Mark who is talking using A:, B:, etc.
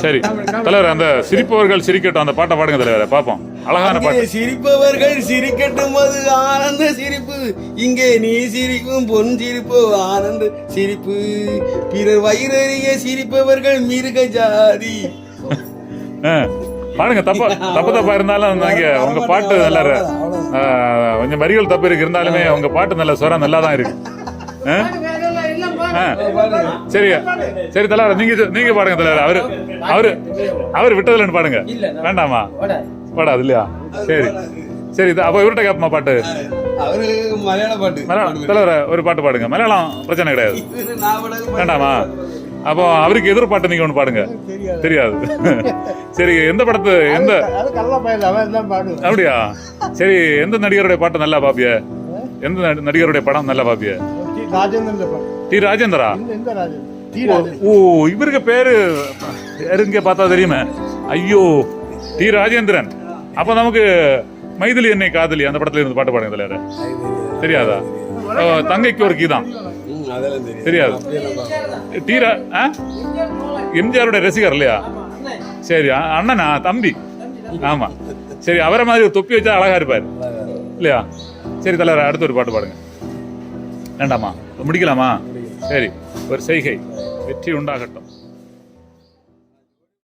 A: சரி தலைவர் அந்த சிரிப்பவர்கள் சிரிக்கட்டும் அந்த பாட்டை பாடுங்க தலைவர் பாப்போம். அழகான பாட்டு.
B: சிரிப்பவர்கள் சிரிக்கட்டும் அது ஆனந்த சிரிப்பு. இங்கே நீ சிரிக்கும் பொன் சிரிப்பு ஆனந்த சிரிப்பு. பிறர் வயிறறிய சிரிப்பவர்கள் மிருக ஜாதி.
A: பாடுங்க தப்பா தப்பு தப்பா இருந்தாலும் நாங்க உங்க பாட்டு நல்லா கொஞ்சம் வரிகள் தப்பு இருக்கு இருந்தாலுமே உங்க பாட்டு நல்ல சுரம் நல்லா தான் இருக்கு. சரி சரி தலைவர் நீங்க நீங்க பாடுங்க தலைவர் அவரு அவரு அவர் விட்டதுலன்னு பாடுங்க வேண்டாமா? பாடாது இல்லையா? சரி. சரி இது அப்ப இவர்கிட்ட கேப்பமா பாட்டு? மலையாளம். தலைவர் ஒரு பாட்டு பாடுங்க. மலையாளம் பிரச்சனை கிடையாது. வேண்டாமா? அப்போ அவருக்கு எதிர் பாட்டு நீங்க ஒன்று பாடுங்க. தெரியாது. சரி எந்த படத்து எந்த அப்படியா? சரி எந்த நடிகருடைய பாட்டு நல்லா பாப்பிய? எந்த நடி- நடிகருடைய படம் நல்லா பாப்பிய?
C: ராஜேந்திரன்
A: டி ராஜேந்திரா? ஓ, இவருக்கு பேரு யாருங்க பார்த்தா தெரியுமே? ஐயோ டி ராஜேந்திரன். அப்ப நமக்கு மைதிலி என்னை காதலி அந்த படத்துல இருந்து பாட்டு பாடுங்க தலைவர். தெரியாதா? தங்கைக்கு ஒரு
B: தெரியும்
A: தெரியாது. டி ரா- ஆ? எம்ஜிஆருடைய ரசிகர் இல்லையா? சரி அண்ணனா தம்பி? ஆமா. சரி அவரை மாதிரி ஒரு தொப்பி வச்சா அழகா இருப்பார். இல்லையா? சரி தலைவர் அடுத்த ஒரு பாட்டு பாடுங்க. வேண்டாமா? முடிக்கலாமா? சரி ஒரு செய்கை. வெற்றி உண்டாகட்டும்.